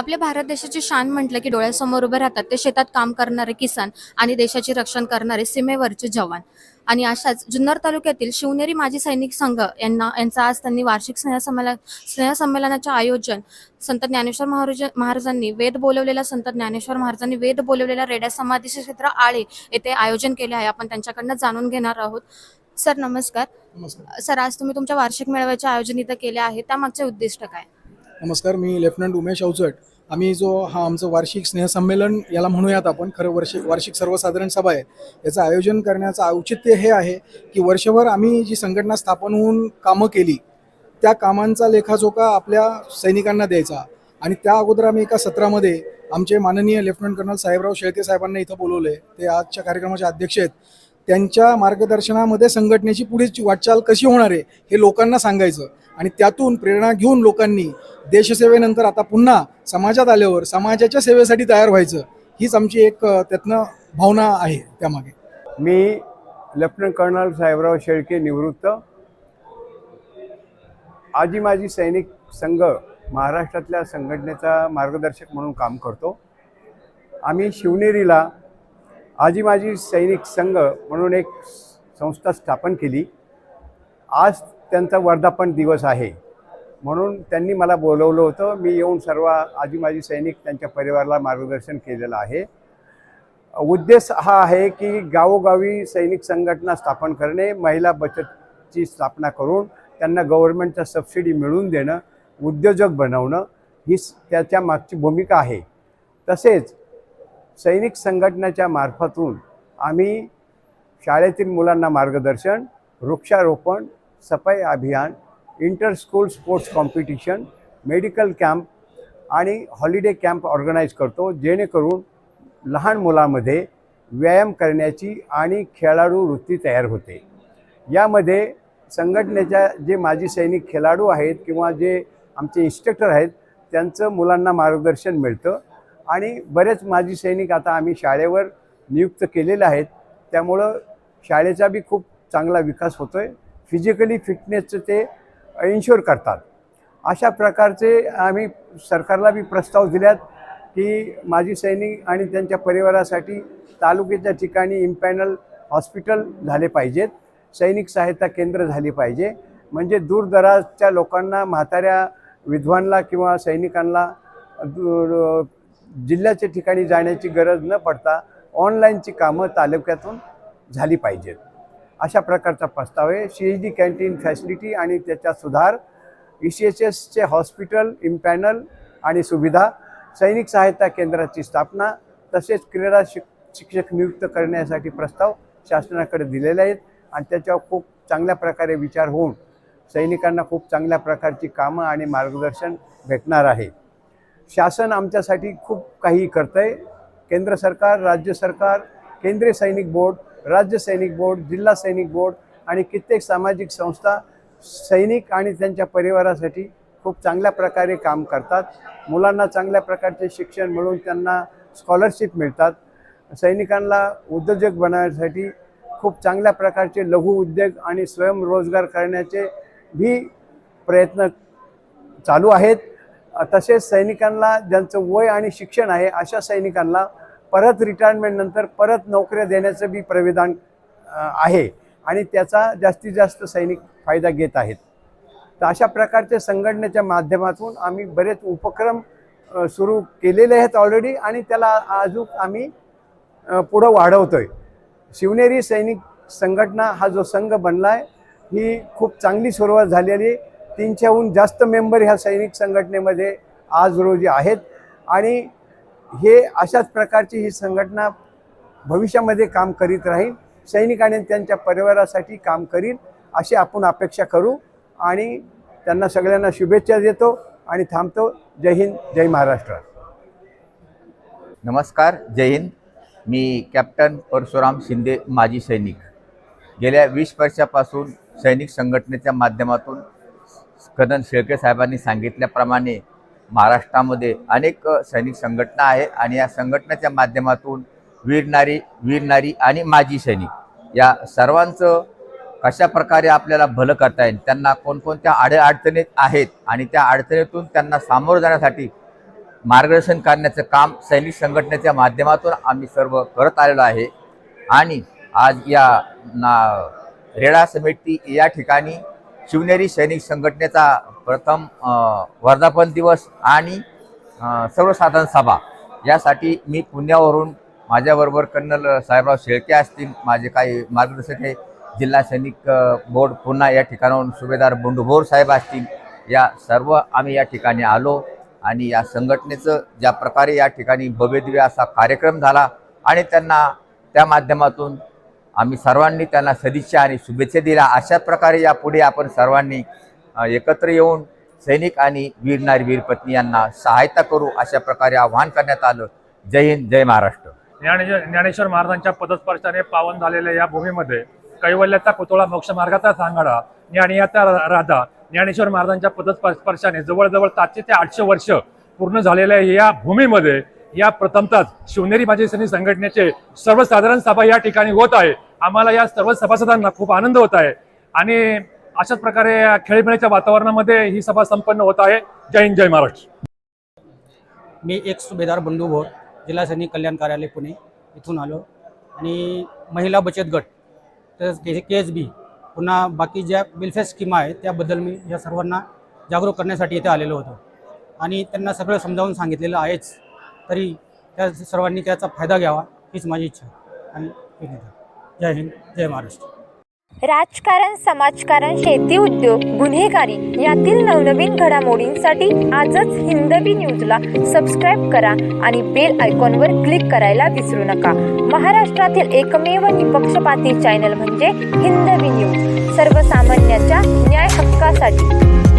आपल्या भारत देशाची शान म्हटलं की डोळ्यासमोर उभे राहतात. ते शेतात काम करणारे किसान आणि देशाचे रक्षण करणारे सीमेवरचे जवान. आणि अशाच जुन्नर तालुक्यातील शिवनेरी माजी सैनिक संघ यांना यांचा आज त्यांनी वार्षिक स्नेहसंमेलन स्नेहसंमेलनाचे आयोजन संत ज्ञानेश्वर महाराज महाराजांनी वेद बोलवलेल्या संत ज्ञानेश्वर महाराजांनी वेद बोलवलेल्या रेड्या समाधीचे क्षेत्र आळे येथे आयोजन केले आहे. आपण त्यांच्याकडनं जाणून घेणार आहोत. सर नमस्कार. नमस्कार. सर आज तुम्ही तुमच्या वार्षिक मेळाव्याचे आयोजन इथं केले आहे. त्यामागचे उद्दिष्ट काय? नमस्कार मी लेफ्टनंट उमेश अवचट आम्ही जो हा आमचं वार्षिक स्नेहसंमेलन याला म्हणूयात आपण खरं वर्ष वार्षिक सर्वसाधारण सभा आहे. याचं आयोजन करण्याचं औचित्य हे आहे की वर्षभर आम्ही जी संघटना स्थापन होऊन कामं केली त्या कामांचा लेखाजोखा आपल्या सैनिकांना द्यायचा. आणि त्या अगोदर आम्ही एका सत्रामध्ये आमचे माननीय लेफ्टनंट कर्नल साहेबराव शेळके साहेबांना इथं बोलवले. ते आजच्या कार्यक्रमाचे अध्यक्ष आहेत. त्यांच्या मार्गदर्शनामध्ये संघटनेची पुढे वाटचाल कशी होणार आहे हे लोकांना सांगायचं. आणि त्यातून प्रेरणा घेऊन लोकांनी देशसेवेनंतर आता पुन्हा समाजात आल्यावर समाजाच्या सेवेसाठी तयार व्हायचं हीच आमची एक त्यातनं भावना आहे त्यामागे. मी लेफ्टनंट कर्नल साहेबराव शेळके निवृत्त. आजी माझी सैनिक संघ महाराष्ट्रातल्या संघटनेचा मार्गदर्शक म्हणून काम करतो. आम्ही शिवनेरीला आजी माझी सैनिक संघ म्हणून एक संस्था स्थापन केली. आज त्यांचा वर्धापन दिवस आहे. म्हणून त्यांनी मला बोलवलं होतं. मी येऊन सर्व आजी माजी सैनिक त्यांच्या परिवाराला मार्गदर्शन केलेलं आहे. उद्देश हा आहे की गावोगावी सैनिक संघटना स्थापन करणे महिला बचतची स्थापना करून त्यांना गव्हर्नमेंटचा सबसिडी मिळवून देणं उद्योजक बनवणं ही त्याच्या मागची भूमिका आहे. तसेच सैनिक संघटनेच्या मार्फतून आम्ही शाळेतील मुलांना मार्गदर्शन वृक्षारोपण सफाई अभियान inter school sports competition medical camp आणि हॉलिडे कॅम्प ऑर्गनाईज करतो जेणेकरून लहान मुलामध्ये व्यायाम करण्याची आणि खेळाडू वृत्ती तयार होते. यामध्ये संघटनेच्या जे माजी सैनिक खेळाडू आहेत किंवा जे आमचे इन्स्ट्रक्टर आहेत त्यांचं मुलांना मार्गदर्शन मिळतं. आणि बरेच माजी सैनिक आता आम्ही शाळेवर नियुक्त केलेले आहेत. त्यामुळं शाळेचा बी खूप चांगला विकास होतो आहे फिजिकली फिटनेसचं ते इन्शुअर करतात. अशा प्रकारचे आम्ही सरकारला बी प्रस्ताव दिल्यात की माजी सैनिक आणि त्यांच्या परिवारासाठी तालुक्याच्या ठिकाणी इम्पॅनल हॉस्पिटल झाले पाहिजेत. सैनिक सहायता केंद्र झाली पाहिजे. म्हणजे दूरदराजच्या लोकांना म्हाताऱ्या विधवांना किंवा सैनिकांना जिल्ह्याच्या ठिकाणी जाण्याची गरज न पडता ऑनलाईनची कामं तालुक्यातून झाली पाहिजेत. अशा प्रकारचा प्रस्ताव आहे. C H D canteen facility आणि त्याच्यात सुधार ई सी एच एसचे हॉस्पिटल इम्पॅनल आणि सुविधा सैनिक सहायता केंद्राची स्थापना तसेच क्रीडा शिक शिक्षक नियुक्त करण्यासाठी प्रस्ताव शासनाकडे दिलेले आहेत आणि त्याच्यावर खूप चांगल्या प्रकारे विचार होऊन सैनिकांना खूप चांगल्या प्रकारची कामं आणि मार्गदर्शन भेटणार आहे. शासन आमच्यासाठी खूप काही करतं आहे केंद्र सरकार राज्य सरकार केंद्रीय सैनिक बोर्ड राज्य सैनिक बोर्ड जिल्हा सैनिक बोर्ड आणि कित्येक सामाजिक संस्था सैनिक आणि त्यांच्या परिवारासाठी खूप चांगल्या प्रकारे काम करतात. मुलांना चांगल्या प्रकारचे शिक्षण मिळून त्यांना स्कॉलरशिप मिळतात. सैनिकांना उद्योजक बनवण्यासाठी खूप चांगल्या प्रकारचे लघु उद्योग आणि स्वयंरोजगार करण्याचे भी प्रयत्न चालू आहेत. तसेच सैनिकांना ज्यांचं वय आणि शिक्षण आहे अशा सैनिकांना परत रिटायरमेंटनंतर परत नोकऱ्या देण्याचं बी प्रविधान आहे. आणि त्याचा जास्तीत जास्त सैनिक फायदा घेत आहेत. तर अशा प्रकारच्या संघटनेच्या माध्यमातून आम्ही बरेच उपक्रम सुरू केलेले आहेत ऑलरेडी आणि त्याला अजून आम्ही पुढं वाढवतो आहे शिवनेरी सैनिक संघटना हा जो संघ बनला आहे ही खूप चांगली सुरुवात झालेली आहे. तीनशेहून जास्त मेंबर ह्या सैनिक संघटनेमध्ये आज रोजी आहेत. आणि हे अशाच प्रकारची ही संघटना भविष्यामध्ये काम करीत राहील. सैनिकाने त्यांच्या परिवारासाठी काम करील अशी आपण अपेक्षा करू आणि त्यांना सगळ्यांना शुभेच्छा देतो आणि थांबतो. जय हिंद जय महाराष्ट्र. नमस्कार जय हिंद. मी कॅप्टन परशुराम शिंदे माजी सैनिक. गेल्या वीस वर्षापासून सैनिक संघटनेच्या माध्यमातून कदन शेळके साहेबांनी सांगितल्याप्रमाणे महाराष्ट्रामध्ये अनेक सैनिक संघटना आहे आणि या संघटनेच्या माध्यमातून वीरनारी वीरनारी आणि माजी सैनिक या सर्वांचं कशा प्रकारे आपल्याला भलं करता येईल त्यांना कोणकोणत्या आडे अडचणी आहेत आणि त्या अडचणीतून त्यांना सामोरं जाण्यासाठी मार्गदर्शन करण्याचं काम सैनिक संघटनेच्या माध्यमातून आम्ही सर्व करत आलेलो आहे. आणि आज या ना रेडा समिती या ठिकाणी शिवनेरी सैनिक संघटनेचा प्रथम वर्धापन दिवस आणि सर्वसाधारण सभा. यासाठी मी पुण्यावरून माझ्याबरोबर कर्नल साहेबराव शेळके असतील माझे काही मार्गदर्शक हे जिल्हा सैनिक बोर्ड पुन्हा या ठिकाणाहून सुभेदार बंडूभोर साहेब असतील. या सर्व आम्ही या ठिकाणी आलो आणि या संघटनेचं ज्या प्रकारे या ठिकाणी भव्यदिव्य असा कार्यक्रम झाला आणि त्यांना त्या माध्यमातून आम्ही सर्वांनी त्यांना सदिच्छा आणि शुभेच्छा दिल्या. अशा प्रकारे यापुढे आपण सर्वांनी एकत्र येऊन सैनिक आणि वीर नारी वीर पत्नी यांना सहायता करू अशा प्रकारे आवाहन करण्यात आलं. जय हिंद जय महाराष्ट्र. ज्ञानेश्वर ज्ञानेश्वर महाराजांच्या पदस्पर्शाने पावन झालेल्या या भूमीमध्ये कैवल्याचा पुतळा मोक्षमार्गाचा सांगाडा ज्ञानियाचा रा- राधा ज्ञानेश्वर महाराजांच्या पदस्पर्शाने जवळजवळ सातशे ते आठशे वर्ष पूर्ण झालेल्या या भूमीमध्ये या प्रथमतः शिवनेरी माझी सैनिक संघटनेचे सर्वसाधारण सभा या ठिकाणी होत आहे. आम्हाला या सर्व सभासदांना खूप आनंद होत आहे. आणि अशाच प्रकारे या खेळीमेळीच्या वातावरणामध्ये ही सभा संपन्न होत आहे. जय हिंद जय महाराष्ट्र. मी एक सुभेदार बंधू भोर जिल्हा सैनिक कल्याण कार्यालय पुणे इथून आलो. आणि महिला बचत गट तसंच के के एस बी पुन्हा बाकी ज्या वेलफेअर स्कीमा आहेत त्याबद्दल मी या सर्वांना जागरूक करण्यासाठी इथे आलेलो होतो. आणि त्यांना सगळं समजावून सांगितलेलं आहेच. तरी त्या सर्वांनी त्याचा फायदा घ्यावा हीच माझी इच्छा आणि जय हिंद जय महाराष्ट्र. राजकारण समाजकारण शेती उद्योग गुन्हेगारी यातील नवनवीन घडामोडींसाठी आजच हिंदवी न्यूजला सबस्क्राईब करा आणि बेल आयकॉनवर क्लिक करायला विसरू नका. महाराष्ट्रातील एकमेव निपक्षपाती चॅनल म्हणजे हिंदवी न्यूज सर्वसामान्यांच्या न्याय हक्कासाठी.